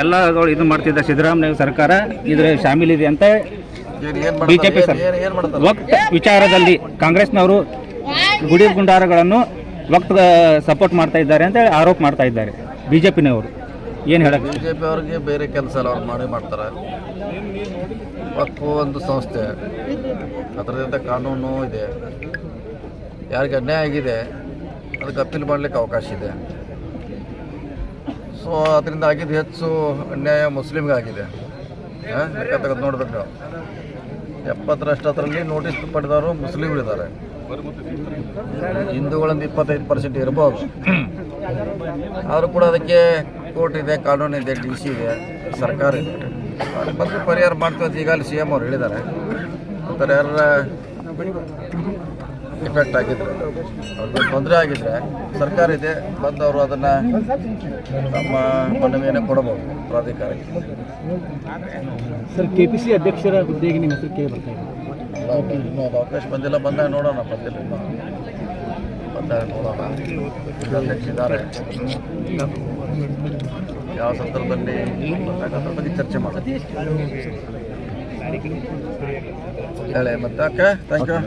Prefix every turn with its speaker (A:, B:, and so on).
A: ಎಲ್ಲಗಳು ಇದು ಮಾಡ್ತಿದ್ದ ಸಿದ್ದರಾಮಯ್ಯ ಸರ್ಕಾರ ಇದ್ರ ಇದೆ ಅಂತ ಬಿಜೆಪಿ ವಕ್ತ ವಿಚಾರದಲ್ಲಿ ಕಾಂಗ್ರೆಸ್ನವರು ಗುಡಿ ಗುಂಡಾರಗಳನ್ನು ವಕ್ತ ಸಪೋರ್ಟ್ ಮಾಡ್ತಾ ಇದ್ದಾರೆ ಅಂತ ಹೇಳಿ ಆರೋಪ ಮಾಡ್ತಾ ಇದ್ದಾರೆ ಬಿಜೆಪಿನವರು ಏನು ಹೇಳಕ್
B: ಬಿಜೆಪಿ ಅವ್ರಿಗೆ ಬೇರೆ ಕೆಲಸ ಎಲ್ಲ ಅವ್ರು ಮಾಡಿ ಮಾಡ್ತಾರೆ. ವಕ್ಫು ಒಂದು ಸಂಸ್ಥೆ. ಅದರಿಂದ ಕಾನೂನು ಇದೆ. ಯಾರಿಗೆ ಅನ್ಯಾಯ ಆಗಿದೆ ಅದಕ್ಕೆ ಅಪೀಲ್ ಮಾಡಲಿಕ್ಕೆ ಅವಕಾಶ ಇದೆ. ಸೊ ಅದರಿಂದ ಆಗಿದ್ದು ಹೆಚ್ಚು ಅನ್ಯಾಯ ಮುಸ್ಲಿಮ್ಗೆ ಆಗಿದೆ ಲೆಕ್ಕ ನೀವು. ಎಪ್ಪತ್ತರಷ್ಟರಲ್ಲಿ ನೋಟಿಸ್ ಪಡೆದವರು ಮುಸ್ಲಿಮ್ಗಳಿದ್ದಾರೆ. ಹಿಂದೂಗಳಿಂದ ಇಪ್ಪತ್ತೈದು ಪರ್ಸೆಂಟ್ ಇರ್ಬೋದು. ಆದರೂ ಕೂಡ ಅದಕ್ಕೆ ಕೋರ್ಟ್ ಇದೆ, ಕಾನೂನು ಇದೆ ಡಿ ಸಿ ಇದೆ, ಸರ್ಕಾರ ಇದೆ. ಬಂದು ಪರಿಹಾರ ಮಾಡ್ತೀವಿ ಅಂತ ಈಗಾಗಲೇ ಸಿ ಎಂ ಅವ್ರು ಹೇಳಿದ್ದಾರೆ. ಯಾರ ಎಫೆಕ್ಟ್ ಆಗಿದ್ರೆ. ಅವ್ರಿಗೆ ತೊಂದರೆ ಆಗಿದ್ರೆ ಸರ್ಕಾರ ಇದೆ ಬಂದು ಅವರು ಅದನ್ನು ತಮ್ಮ ಮನವಿಯನ್ನು ಕೊಡಬಹುದು ಪ್ರಾಧಿಕಾರಕ್ಕೆ.
C: ಸರ್ ಕೆ ಪಿ ಸಿ ಅಧ್ಯಕ್ಷರ ಹುದ್ದೆಗೆ ನಿಮ್ಮ ಹೆಸರು ಕೇಳಿ ಬರ್ತಾ ಇದೆ.
B: ಅಲ್ಲ, ಇನ್ನೂ ಅದು ಅವಕಾಶ ಬಂದಿಲ್ಲ ಬಂದಾಗ ನೋಡೋಣ ಬಂದಿಲ್ಲ. ಬಂದಾಗ ನೋಡೋಣ. ಅಧ್ಯಕ್ಷ ಅಧ್ಯಕ್ಷರಿದ್ದಾರೆ ಯಾವ ಸಂದರ್ಭದಲ್ಲಿ ಅದ್ರ ಬಗ್ಗೆ ಚರ್ಚೆ ಮಾಡಿ ಹೇಳಿ ಮತ್ತೆ ಓಕೆ ಥ್ಯಾಂಕ್ ಯು